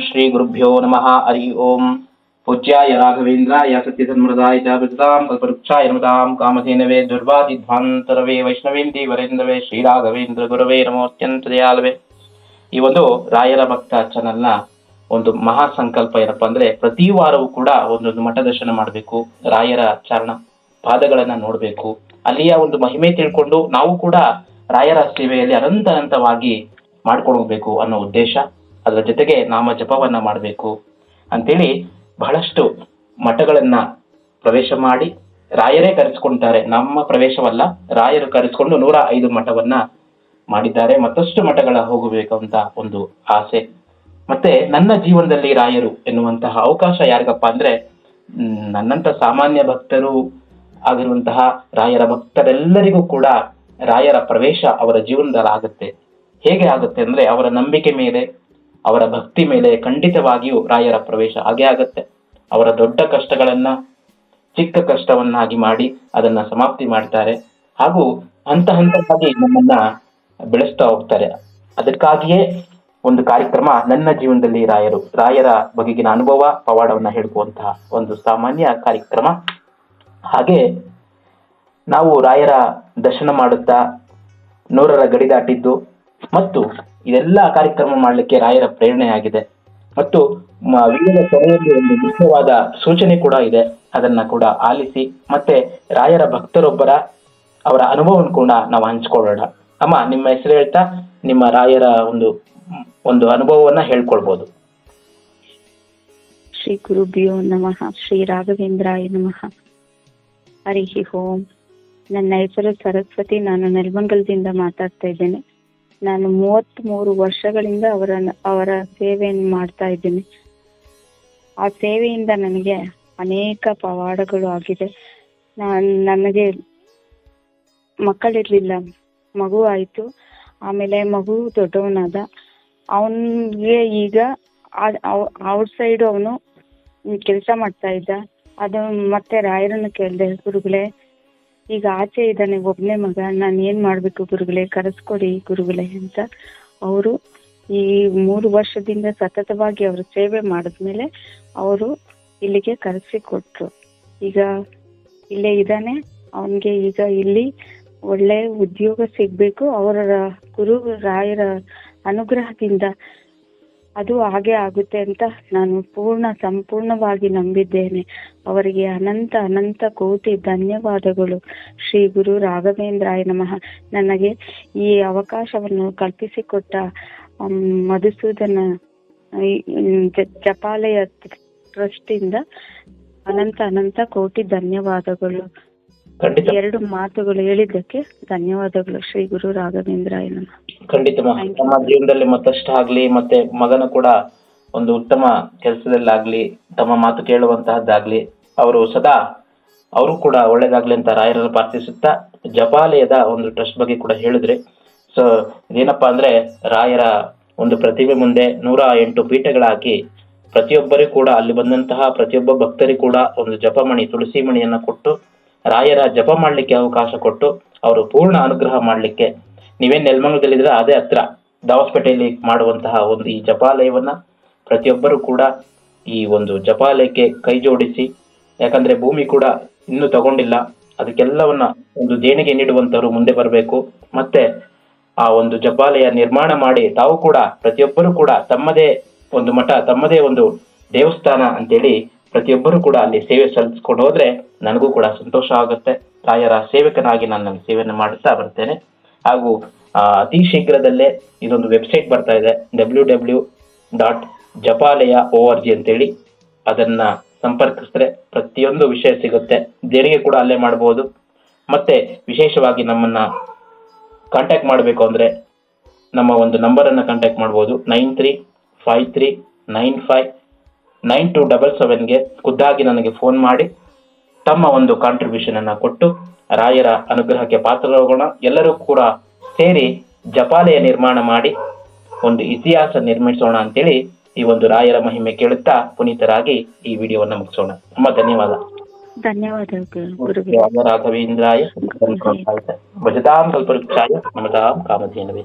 ಶ್ರೀ ಗುರುಭ್ಯೋ ನಮಃ ಹರಿ ಓಂ ಪೂಜ್ಯಾಯ ರಾಘವೇಂದ್ರಾಯ ಸತ್ಯಧನ್ಮೃದಾಯ ಜಾಗೃತಾಂ ಕಲ್ಪವೃಕ್ಷಾಯ ನಮತಾಂ ಕಾಮಧೇನವೇ ದುರ್ವಾದಿಧ್ವಾಂತರವೇ ವೈಷ್ಣವೇಂದಿ ವರೇಂದ್ರವೇ ಶ್ರೀ ರಾಘವೇಂದ್ರ ಗುರವೇ ನಮೋ ಅತ್ಯಂತ ದಯಾಳವೇ ಈ ಒಂದು ರಾಯರ ಭಕ್ತ ಚಾನಲ್ನ ಒಂದು ಮಹಾ ಸಂಕಲ್ಪ ಏನಪ್ಪಾ ಅಂದ್ರೆ ಪ್ರತಿ ವಾರವೂ ಕೂಡ ಒಂದೊಂದು ಮಠ ದರ್ಶನ ಮಾಡಬೇಕು, ರಾಯರ ಚರಣ ಪಾದಗಳನ್ನ ನೋಡಬೇಕು. ಅಲ್ಲಿಯ ಒಂದು ಮಹಿಮೆ ತಿಳ್ಕೊಂಡು ನಾವು ಕೂಡ ರಾಯರ ಸೇವೆಯಲ್ಲಿ ಅನಂತ ಅನಂತವಾಗಿ ಮಾಡ್ಕೊಂಡು ಹೋಗ್ಬೇಕು ಅನ್ನೋ ಉದ್ದೇಶ. ಅದರ ಜೊತೆಗೆ ನಾಮ ಜಪವನ್ನ ಮಾಡಬೇಕು ಅಂತೇಳಿ ಬಹಳಷ್ಟು ಮಠಗಳನ್ನ ಪ್ರವೇಶ ಮಾಡಿ ರಾಯರೇ ಕರೆಸ್ಕೊಂತಾರೆ. ನಮ್ಮ ಪ್ರವೇಶವಲ್ಲ, ರಾಯರು ಕರೆಸ್ಕೊಂಡು ನೂರ ಐದು ಮಠವನ್ನ ಮಾಡಿದ್ದಾರೆ. ಮತ್ತಷ್ಟು ಮಠಗಳ ಹೋಗಬೇಕು ಅಂತ ಒಂದು ಆಸೆ. ಮತ್ತೆ ನನ್ನ ಜೀವನದಲ್ಲಿ ರಾಯರು ಎನ್ನುವಂತಹ ಅವಕಾಶ ಯಾರಿಗಪ್ಪ ಅಂದ್ರೆ ನನ್ನಂತ ಸಾಮಾನ್ಯ ಭಕ್ತರು ಆಗಿರುವಂತಹ ರಾಯರ ಭಕ್ತರೆಲ್ಲರಿಗೂ ಕೂಡ ರಾಯರ ಪ್ರವೇಶ ಅವರ ಜೀವನದಲ್ಲಿ ಆಗುತ್ತೆ ಹೇಗೆ ಆಗುತ್ತೆ ಅಂದ್ರೆ ಅವರ ನಂಬಿಕೆ ಮೇಲೆ ಅವರ ಭಕ್ತಿ ಮೇಲೆ ಖಂಡಿತವಾಗಿಯೂ ರಾಯರ ಪ್ರವೇಶ ಹಾಗೆ ಆಗತ್ತೆ. ಅವರ ದೊಡ್ಡ ಕಷ್ಟಗಳನ್ನ, ಚಿಕ್ಕ ಕಷ್ಟವನ್ನಾಗಿ ಮಾಡಿ ಅದನ್ನ ಸಮಾಪ್ತಿ ಮಾಡ್ತಾರೆ. ಹಾಗೂ ಹಂತ ಹಂತವಾಗಿ ನಮ್ಮನ್ನ ಬೆಳೆಸ್ತಾ ಹೋಗ್ತಾರೆ. ಅದಕ್ಕಾಗಿಯೇ ಒಂದು ಕಾರ್ಯಕ್ರಮ ನನ್ನ ಜೀವನದಲ್ಲಿ ರಾಯರು, ರಾಯರ ಬಗೆಗಿನ ಅನುಭವ, ಪವಾಡವನ್ನ ಹೇಳುವಂತಹ ಒಂದು ಸಾಮಾನ್ಯ ಕಾರ್ಯಕ್ರಮ. ಹಾಗೆ ನಾವು ರಾಯರ ದರ್ಶನ ಮಾಡುತ್ತಾ ನೂರರ ಗಡಿ ದಾಟಿದ್ದು ಮತ್ತು ಇದೆಲ್ಲ ಕಾರ್ಯಕ್ರಮ ಮಾಡಲಿಕ್ಕೆ ರಾಯರ ಪ್ರೇರಣೆಯಾಗಿದೆ. ಮತ್ತು ವೀರದ ಕೊನೆಯಲ್ಲಿ ಒಂದು ಮುಖ್ಯವಾದ ಸೂಚನೆ ಕೂಡ ಇದೆ. ಅದನ್ನ ಕೂಡ ಆಲಿಸಿ, ಮತ್ತೆ ರಾಯರ ಭಕ್ತರೊಬ್ಬರ ಅವರ ಅನುಭವವನ್ನು ಕೂಡ ನಾವು ಹಂಚ್ಕೊಳ್ಳೋಣ. ಅಮ್ಮ, ನಿಮ್ಮ ಹೆಸರು ಹೇಳ್ತಾ, ನಿಮ್ಮ ರಾಯರ ಒಂದು ಒಂದು ಅನುಭವವನ್ನ ಹೇಳ್ಕೊಳ್ಬಹುದು ಶ್ರೀ ಗುರುಭ್ಯೋ ನಮಃ, ಶ್ರೀ ರಾಘವೇಂದ್ರಾಯ ನಮಃ. ಹರಿ ಓಂ. ನನ್ನ ಹೆಸರು ಸರಸ್ವತಿ, ನಾನು ನೆಲಮಂಗಲದಿಂದ ಮಾತಾಡ್ತಾ ಇದ್ದೇನೆ. ನಾನು ಮೂವತ್ತ್ ಮೂರು ವರ್ಷಗಳಿಂದ ಅವರ ಅವರ ಸೇವೆಯನ್ನು ಮಾಡ್ತಾ ಇದ್ದೀನಿ. ಆ ಸೇವೆಯಿಂದ ನನಗೆ ಅನೇಕ ಪವಾಡಗಳು ಆಗಿದೆ. ನಾನು, ನನಗೆ ಮಕ್ಕಳಿರ್ಲಿಲ್ಲ. ಮಗು ಆಯಿತು. ಆಮೇಲೆ ಮಗು ದೊಡ್ಡವನಾದ. ಅವನಿಗೆ ಈಗ ಔಟ್ ಸೈಡ್ ಅವನು ಕೆಲಸ ಮಾಡ್ತಾ ಇದ್ದ. ಅದು ಮತ್ತೆ ರಾಯರನ್ನು ಕೇಳಿದೆ, ಗುರುಗಳೇ ಈಗ ಆಚೆ ಇದ್ದಾನೆ ಒಬ್ಬನೇ ಮಗ. ನಾನು ಏನು ಮಾಡಬೇಕು ಗುರುಗಳೇ? ಕರೆಸ್ಕೊಡಿ ಗುರುಗಳೇ ಅಂತ ಅವರು ಈ ಮೂರು ವರ್ಷದಿಂದ ಸತತವಾಗಿ ಅವರು ಸೇವೆ ಮಾಡಿದ್ಮೇಲೆ ಅವರು ಇಲ್ಲಿಗೆ ಕರೆಸಿ ಕೊಟ್ರು. ಈಗ ಇಲ್ಲೇ ಇದ್ದಾನೆ. ಅವನಿಗೆ ಈಗ ಇಲ್ಲಿ ಒಳ್ಳೆ ಉದ್ಯೋಗ ಸಿಗ್ಬೇಕು. ಅವರ ಗುರು ರಾಯರ ಅನುಗ್ರಹದಿಂದ ಅದು ಹಾಗೆ ಆಗುತ್ತೆ ಅಂತ ನಾನು ಪೂರ್ಣ ಸಂಪೂರ್ಣವಾಗಿ ನಂಬಿದ್ದೇನೆ. ಅವರಿಗೆ ಅನಂತ ಅನಂತ ಕೋಟಿ ಧನ್ಯವಾದಗಳು. ಶ್ರೀ ಗುರು ರಾಘವೇಂದ್ರಾಯ ನಮಃ. ನನಗೆ ಈ ಅವಕಾಶವನ್ನು ಕಲ್ಪಿಸಿಕೊಟ್ಟ ಮಧುಸೂದನ ಜಪಾಲಯ ಟ್ರಸ್ಟ್ ಅನಂತ ಅನಂತ ಕೋಟಿ ಧನ್ಯವಾದಗಳು. ಖಂಡಿತ. ಎರಡು ಮಾತುಗಳು ಹೇಳಿದ್ದಕ್ಕೆ ಧನ್ಯವಾದಗಳು. ಶ್ರೀ ಗುರು ರಾಘವೇಂದ್ರಾಯ ನಮಃ ಖಂಡಿತ ತಮ್ಮ ಜೀವನದಲ್ಲಿ ಮತ್ತಷ್ಟು ಆಗ್ಲಿ ಮತ್ತೆ ಮಗನ ಕೂಡ ಒಂದು ಉತ್ತಮ ಕೆಲಸದಲ್ಲಾಗ್ಲಿ ತಮ್ಮ ಮಾತು ಕೇಳುವಂತಹದ್ದಾಗ್ಲಿ ಅವರು ಸದಾ ಅವರು ಕೂಡ ಒಳ್ಳೇದಾಗ್ಲಿ ಅಂತ ರಾಯರನ್ನು ಪ್ರಾರ್ಥಿಸುತ್ತಾ ಜಪಾಲಯದ ಒಂದು ಟ್ರಸ್ಟ್ ಬಗ್ಗೆ ಕೂಡ ಹೇಳಿದ್ರೆ ಸೊ ಇದೇನಪ್ಪಾ ಅಂದ್ರೆ ರಾಯರ ಒಂದು ಪ್ರತಿಭೆ ಮುಂದೆ ನೂರ ಎಂಟು ಪೀಠಗಳಾಕಿ ಪ್ರತಿಯೊಬ್ಬರಿಗೂ ಕೂಡ ಅಲ್ಲಿ ಬಂದಂತಹ ಪ್ರತಿಯೊಬ್ಬ ಭಕ್ತರಿಗೂ ಕೂಡ ಒಂದು ಜಪಮಣಿ ತುಳಸಿ ಮಣಿಯನ್ನ ಕೊಟ್ಟು ರಾಯರ ಜಪ ಮಾಡಲಿಕ್ಕೆ ಅವಕಾಶ ಕೊಟ್ಟು ಅವರು ಪೂರ್ಣ ಅನುಗ್ರಹ ಮಾಡಲಿಕ್ಕೆ. ನೀವೇನು ನೆಲಮಂಗಲದಲ್ಲಿದ್ರೆ ಅದೇ ಹತ್ರ. ದಾವಸ್ಪೇಟೆಯಲ್ಲಿ ಮಾಡುವಂತಹ ಒಂದು ಈ ಜಪಾಲಯವನ್ನ ಪ್ರತಿಯೊಬ್ಬರು ಕೂಡ ಈ ಒಂದು ಜಪಾಲಯಕ್ಕೆ ಕೈ ಜೋಡಿಸಿ, ಯಾಕಂದ್ರೆ ಭೂಮಿ ಕೂಡ ಇನ್ನೂ ತಗೊಂಡಿಲ್ಲ. ಅದಕ್ಕೆಲ್ಲವನ್ನ ಒಂದು ದೇಣಿಗೆ ನೀಡುವಂಥವ್ರು ಮುಂದೆ ಬರಬೇಕು. ಮತ್ತೆ ಆ ಒಂದು ಜಪಾಲಯ ನಿರ್ಮಾಣ ಮಾಡಿ ತಾವು ಕೂಡ ಪ್ರತಿಯೊಬ್ಬರು ಕೂಡ ತಮ್ಮದೇ ಒಂದು ಮಠ, ತಮ್ಮದೇ ಒಂದು ದೇವಸ್ಥಾನ ಅಂತೇಳಿ ಪ್ರತಿಯೊಬ್ಬರು ಕೂಡ ಅಲ್ಲಿ ಸೇವೆ ಸಲ್ಲಿಸ್ಕೊಂಡು ಹೋದ್ರೆ ನನಗೂ ಕೂಡ ಸಂತೋಷ ಆಗುತ್ತೆ. ತಾಯರ ಸೇವಕನಾಗಿ ನಾನು ನನ್ನ ಸೇವೆಯನ್ನು ಮಾಡುತ್ತಾ ಬರ್ತೇನೆ. ಹಾಗೂ ಅತಿ ಶೀಘ್ರದಲ್ಲೇ ಇದೊಂದು ವೆಬ್ಸೈಟ್ ಬರ್ತಾ ಇದೆ. W W dot Japalaya O R G ಅಂತೇಳಿ. ಅದನ್ನ ಸಂಪರ್ಕಿಸಿದ್ರೆ ಪ್ರತಿಯೊಂದು ವಿಷಯ ಸಿಗುತ್ತೆ. ದೇಣಿಗೆ ಕೂಡ ಅಲ್ಲೇ ಮಾಡಬಹುದು ಮತ್ತೆ ವಿಶೇಷವಾಗಿ ನಮ್ಮನ್ನ ಕಾಂಟ್ಯಾಕ್ಟ್ ಮಾಡಬೇಕು ಅಂದ್ರೆ ನಮ್ಮ ಒಂದು ನಂಬರನ್ನು ಕಾಂಟ್ಯಾಕ್ಟ್ ಮಾಡ್ಬೋದು. Nine three five three nine five nine two double ಸೆವೆನ್ಗೆ ಖುದ್ದಾಗಿ ನನಗೆ ಫೋನ್ ಮಾಡಿ ತಮ್ಮ ಒಂದು ಕಾಂಟ್ರಿಬ್ಯೂಷನ್ ಅನ್ನು ಕೊಟ್ಟು ರಾಯರ ಅನುಗ್ರಹಕ್ಕೆ ಪಾತ್ರರಾಗೋಣ. ಎಲ್ಲರೂ ಕೂಡ ಸೇರಿ ಜಪಾಲಯ ನಿರ್ಮಾಣ ಮಾಡಿ ಒಂದು ಇತಿಹಾಸ ನಿರ್ಮಿಸೋಣ ಅಂತೇಳಿ ಈ ಒಂದು ರಾಯರ ಮಹಿಮೆ ಕೇಳುತ್ತಾ ಪುನೀತರಾಗಿ ಈ ವಿಡಿಯೋವನ್ನು ಮುಗಿಸೋಣ. ತುಂಬ ಧನ್ಯವಾದ. ಧನ್ಯವಾದ ರಾಘವೇಂದ್ರಾಯ ಭಜತಾಂ ಕಲ್ಪವೃಕ್ಷಾಯ ನಮತಾಂ ಕಾಮಧೇನವೇ.